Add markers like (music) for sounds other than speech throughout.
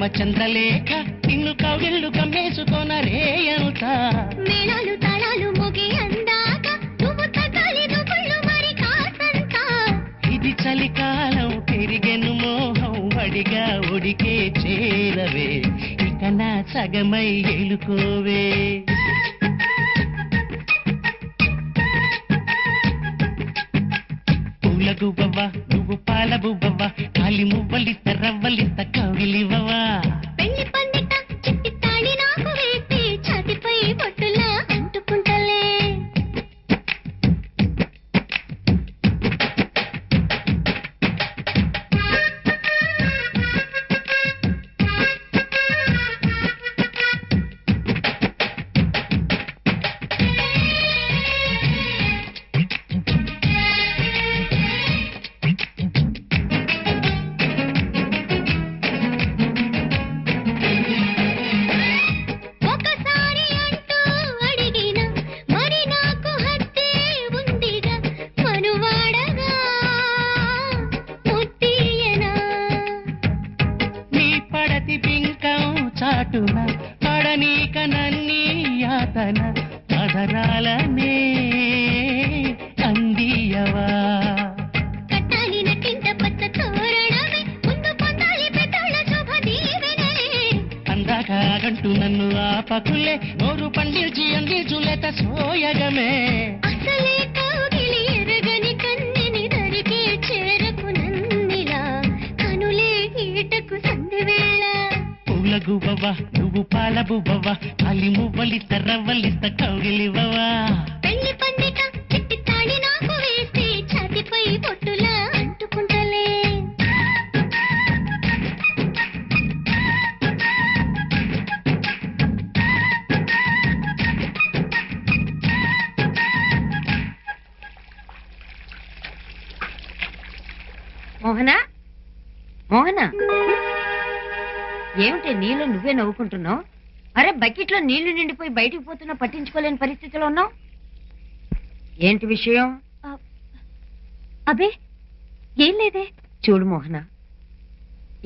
ప్రేమ చంద్రలేఖ నిన్ను కవిళ్ళు కమ్మేసుకోన రేయంత మేళాలు తాళాలు మోగి అందాక నువ్వు తగ్గాలి నువ్వుళ్ళు మరి కాసంత ఇది చలికాలం పెరిగెను మోహం వడిగా ఒడికే చేరవే. ఇక నా సగమై ఎలుకోవే. పూల గువ్వవ్వ నువ్వు పాల బువ్వవ్వ కాలి మువ్వలిస్త రవ్వలిస్త కవిలివ్వవా శుభ దీవెనలే. అందాక గంటూ నన్ను ఆపకులే నోరు పండిల్చి అందించులేత సోయగమే. అసలే కౌగిలి ఎరగని కన్నెని దరికే చేరకు నన్నిలా కనులే ఈటకు సంధివేళ పూల గువ్వవ్వ నువ్వు పాల బువ్వవ్వ అలి మువ్వలిస్త రవ్వలిస్త కౌగిలివ్వవా పెళ్ళి పందిట చిట్టి తాళి నాకు వేస్తే ఛాతిపై బొట్టులా అంటుకుంటలే. మోహనా? మోహనా? ఏమిటి నీళ్ళు నువ్వే నవ్వుకుంటున్నావు? అరే బకెట్లో నీళ్ళు నిండిపోయి బయటికి పోతున్నా పట్టించుకోలేని పరిస్థితిలో ఉన్నావు? ఏంటి విషయం? అబే ఏం లేదే? చూడు మోహన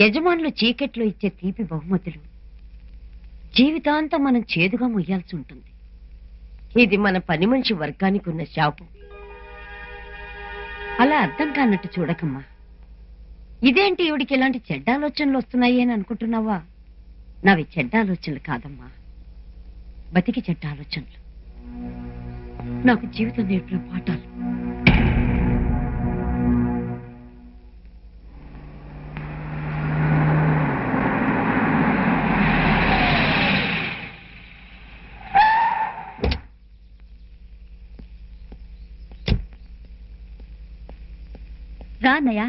యజమానులు చీకట్లో ఇచ్చే తీపి బహుమతులు జీవితాంతం మనం చేదుగా మొయ్యాల్సి ఉంటుంది. ఇది మన పని మనిషి వర్గానికి ఉన్న శాపం. అలా అర్థం కానట్టు చూడకమ్మా. ఇదేంటి ఈవిడికి ఇలాంటి చెడ్డ ఆలోచనలు వస్తున్నాయి అని అనుకుంటున్నావా? నావి చెడ్డ ఆలోచనలు కాదమ్మా. బతికి చెడ్డ ఆలోచనలు నాకు జీవితం నేర్పిన పాఠాలు. రా అన్నయ్య.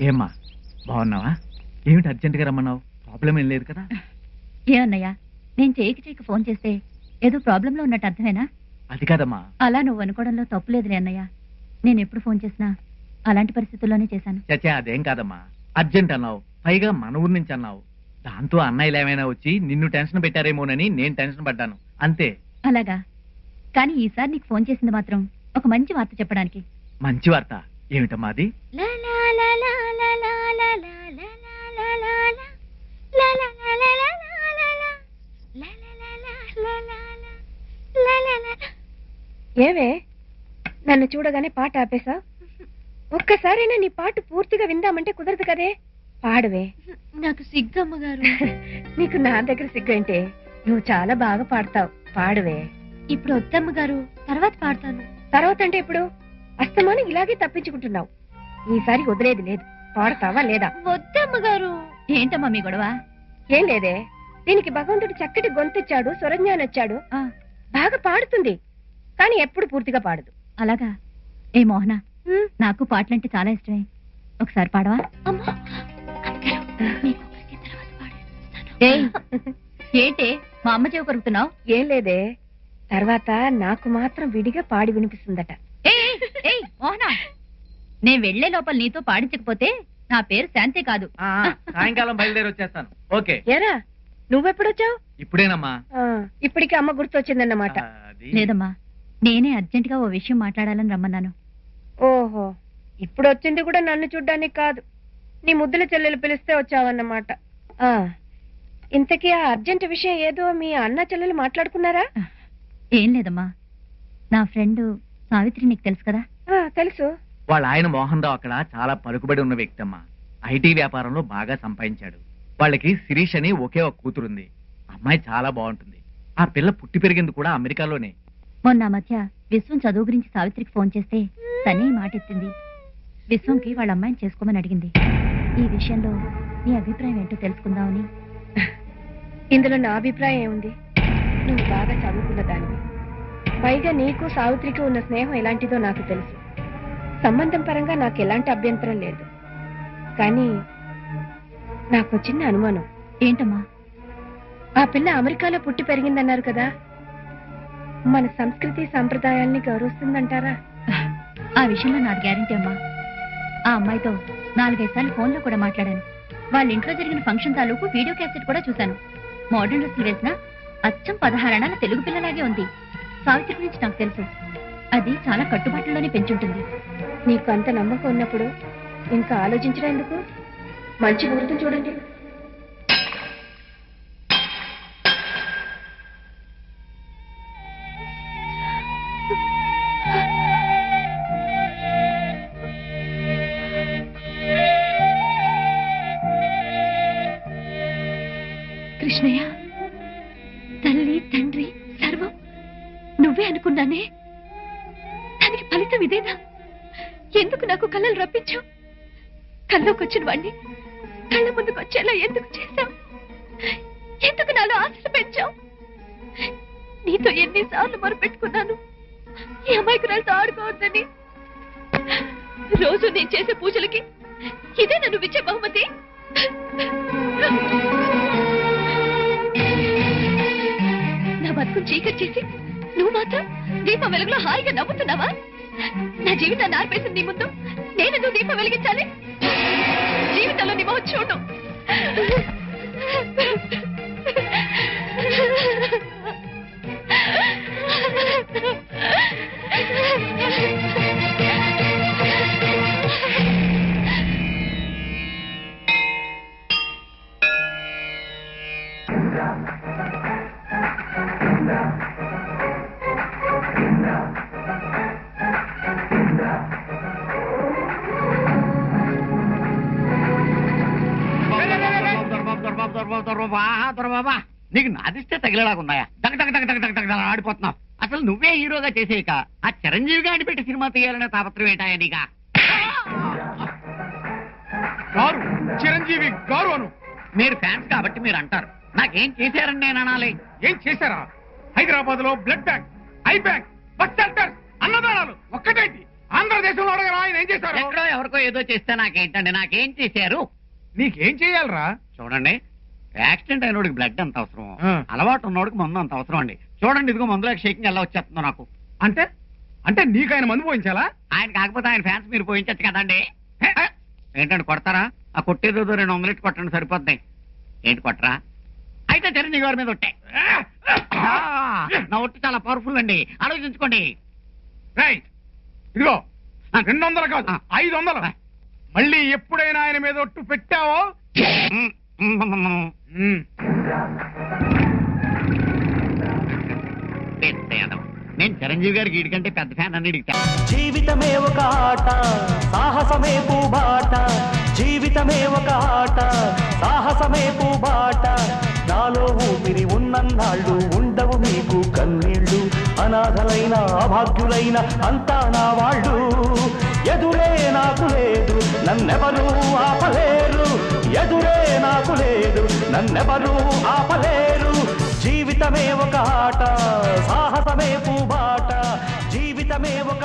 ఏమ్మా బాగున్నావా? ఏమిటి అర్జెంటుగా రమ్మన్నావు? ప్రాబ్లం ఏం లేదు కదా? ఏ అన్నయ్య నేను చేయకి చేయకి ఫోన్ చేస్తే ఏదో ప్రాబ్లంలో ఉన్నట్టు అర్థమేనా? అది కాదమ్మా. అలా నువ్వు అనుకోవడంలో తప్పులేదులే అన్నయ్య. నేను ఎప్పుడు ఫోన్ చేసినా అలాంటి పరిస్థితుల్లోనే చేశాను. చచ్చా అదేం కాదమ్మా. అర్జెంట్ అన్నావు. పైగా మన ఊరు నుంచి అన్నావు. దాంతో అన్నయ్యలు ఏమైనా వచ్చి నిన్ను టెన్షన్ పెట్టారేమోనని నేను టెన్షన్ పడ్డాను. అంతే. అలాగా. కానీ ఈసారి నీకు ఫోన్ చేసింది మాత్రం ఒక మంచి వార్త చెప్పడానికి. మంచి వార్త? ఏమిటమ్మా అది ఏవే నన్ను చూడగానే పాట ఆపేశా ఒక్కసారైనా నీ పాట పూర్తిగా విందామంటే కుదరదు కదే పాడవే నాకు సిగ్గమ్మ గారు నీకు నా దగ్గర సిగ్గంటే నువ్వు చాలా బాగా పాడతావు పాడవే ఇప్పుడు వద్దమ్మ గారు తర్వాత పాడతాను తర్వాత అంటే ఇప్పుడు అస్తమానం ఇలాగే తప్పించుకుంటున్నావు. ఈసారి వదిలేది లేదు. పాడతావా లేదా? వద్దమ్మ గారు ఏంటమ్మా మీ గొడవ? ఏం లేదే. దీనికి భగవంతుడు చక్కటి గొంతిచ్చాడు స్వరజ్ఞానం వచ్చాడు ఆ, బాగా పాడుతుంది. కానీ ఎప్పుడు పూర్తిగా పాడదు. అలాగా? ఏ మోహన నాకు పాటలంటే చాలా ఇష్టమే. ఒకసారి పాడవా? ఏయ్, ఏంటి? మా అమ్మ చెవి కొరుకుతున్నావు? ఏం లేదే. తర్వాత నాకు మాత్రం విడిగా పాడి వినిపిస్తుందట. మోహన నేను వెళ్ళే లోపల నీతో పాడించకపోతే నా పేరు శాంతి కాదు. ఆ, సాయంకాలం బయలుదేరి వచ్చేస్తాను. ఓకే. ఏరా నువ్వెప్పుడొచ్చావు? ఇప్పుడేనమ్మా. ఆ, ఇప్పటికి అమ్మ గుర్తొచ్చిందన్నమాట. అది. లేదమ్మా నేనే అర్జెంట్గా ఓ విషయం మాట్లాడాలని రమ్మన్నాను. ఓహో ఇప్పుడు వచ్చింది కూడా నన్ను చూడ్డానికి కాదు. నీ ముద్దుల చెల్లెలు పిలిస్తే వచ్చావన్నమాట. ఆ, ఇంతకీ ఆ అర్జెంట్ విషయం ఏదో మీ అన్న చెల్లెలు మాట్లాడుకున్నారా? ఏం లేదమ్మా నా ఫ్రెండ్ సావిత్రి నీకు తెలుసు కదా? ఆ, తెలుసు. వాళ్ళ ఆయన మోహన్ రావు అక్కడ చాలా పలుకుబడి ఉన్న వ్యక్తి అమ్మా ఐటీ వ్యాపారంలో బాగా సంపాదించాడు. వాళ్ళకి శిరీష్ అని ఒకే ఒక కూతురుంది. అమ్మాయి చాలా బాగుంటుంది. ఆ పిల్ల పుట్టి పెరిగింది కూడా అమెరికాలోనే. మొన్న మధ్య విశ్వం చదువు గురించి సావిత్రికి ఫోన్ చేస్తే తనే మాట ఎత్తింది. విశ్వంకి వాళ్ళ అమ్మాయిని చేసుకోమని అడిగింది. ఈ విషయంలో నీ అభిప్రాయం ఏంటో తెలుసుకుందామని. ఇందులో నా అభిప్రాయం ఏముంది? నువ్వు బాగా చదువుకున్న దానివి. పైగా నీకు సావిత్రికి ఉన్న స్నేహం ఎలాంటిదో నాకు తెలుసు. సంబంధం పరంగా నాకు ఎలాంటి అభ్యంతరం లేదు. కానీ నాకు చిన్న అనుమానం. ఏంటమ్మా? ఆ పిల్ల అమెరికాలో పుట్టి పెరిగిందన్నారు కదా. మన సంస్కృతి సంప్రదాయాల్ని గౌరవిస్తుందంటారా? ఆ విషయంలో నాది గ్యారంటీ అమ్మా. ఆ అమ్మాయితో నాలుగైదు సార్లు ఫోన్లో కూడా మాట్లాడాను. వాళ్ళ ఇంట్లో జరిగిన ఫంక్షన్ తాలూకు వీడియో క్యాసెట్ కూడా చూశాను. మోడర్న్ డ్రెస్సులు వేసిన అచ్చం పదహారణాల తెలుగు పిల్లలాగే ఉంది. సావిత్రి గురించి నాకు తెలుసు. అది చాలా కట్టుబాట్లలోనే పెంచుంటుంది. నీకు అంత నమ్మకం ఉన్నప్పుడు ఇంకా ఆలోచించడం ఎందుకు? మంచి ముహూర్తం చూడండి. కృష్ణయ్య అనుకున్నానే దానికి ఫలితం ఇదేనా? ఎందుకు నాకు కళ్ళలు రప్పించావు? కల్లోకి వచ్చిన వాణ్ణి కళ్ళ ముందుకు వచ్చేలా ఎందుకు చేశావు? ఎందుకు నాలో ఆశలు పెంచావు? నీతో ఎన్నిసార్లు మొరపెట్టుకున్నాను. ఈ అమాయకురాలతో ఆడుకోవద్దని. రోజు నేను చేసే పూజలకి ఇదే నన్ను విచ్చే బహుమతి. నా బతుకు చీకటి చేసి నువ్వు మాత్రం దీపం వెలుగులో హాయిగా నవ్వుతున్నావా? నా జీవితాన్ని ఆర్పేసింది నీ ముందు. నేను నువ్వు దీపం వెలిగించాలి? జీవితంలో నీ మొహం చూడు. (laughs) నీకు నాదిస్తే తగిలేలాగున్నాయా? దగ దగ దగ దగ దగ దగ దగ ఆడిపోతున్నావు. అసలు నువ్వే హీరోగా చేసేయక ఆ చిరంజీవి గారిని పెట్టి సినిమా తీయాలనే తాపత్రం ఏంటాయా నీగా గారు చిరంజీవి గారు అను. మీరు ఫ్యాన్స్ కాబట్టి మీరు అంటారు. నాకేం చేశారని నేను అనాలి. ఏం చేశారా? హైదరాబాద్లో blood bank eye bank bus centre అన్నదానాలు ఒక్కటేంటి? ఆంధ్రదేశంలో అడగరా ఆయన ఏం చేశారు? ఎక్కడో ఎవరికో ఏదో చేస్తే నాకేంటండి? నాకేం చేశారు? నీకేం చేయాలరా? చూడండి యాక్సిడెంట్ అయినోడికి బ్లడ్ ఎంత అవసరం? ఆ. అలవాటు ఉన్నోడికి మందు అంత అవసరం అండి. చూడండి ఇదిగో మందులో షేకింగ్ ఎలా వచ్చేస్తుందో నాకు. అంటే? అంటే నీకు ఆయన మందు పోయించాలా? ఆయన కాకపోతే ఆయన ఫ్యాన్స్ మీరు పోయించచ్చు కదండి. హే. ఏంటండి కొడతారా? ఆ కొట్టేదో రెండు వందలు ఇటు కొట్టండి సరిపోద్ది ఏంటి కొట్టరా అయితే చిరంజీవి గారి మీద ఒట్టే. ఆ, నా ఒట్టు చాలా పవర్ఫుల్ అండి. ఆలోచించుకోండి. రైట్. ఇదిగో రెండు వందలు కాదు. ఐదు వందలు. మళ్ళీ ఎప్పుడైనా ఆయన మీద ఒట్టు పెట్టావో. చిరంజీవి గారికి వీడికంటే పెద్ద ఫ్యాన్ అని అడిగితే. జీవితమే ఒక ఆట సాహసమే పూబాట. జీవితమే ఒక ఆట సాహసమే పూబాట. నాలో ఊపిరి ఉన్నన్నాళ్ళు ఉండవు మీకు కన్నీళ్ళు. అనాథలైన అభాగ్యులైన అంతా నా వాళ్ళు. ఎదురే నాకు లేదు నన్నెవరూ ఆపలేరు. ఎదురే నాకు లేదు నన్నెవరూ ఆపలేరు. జీవితమే ఒక ఆట సాహసమే పూబాట జీవితమే ఒక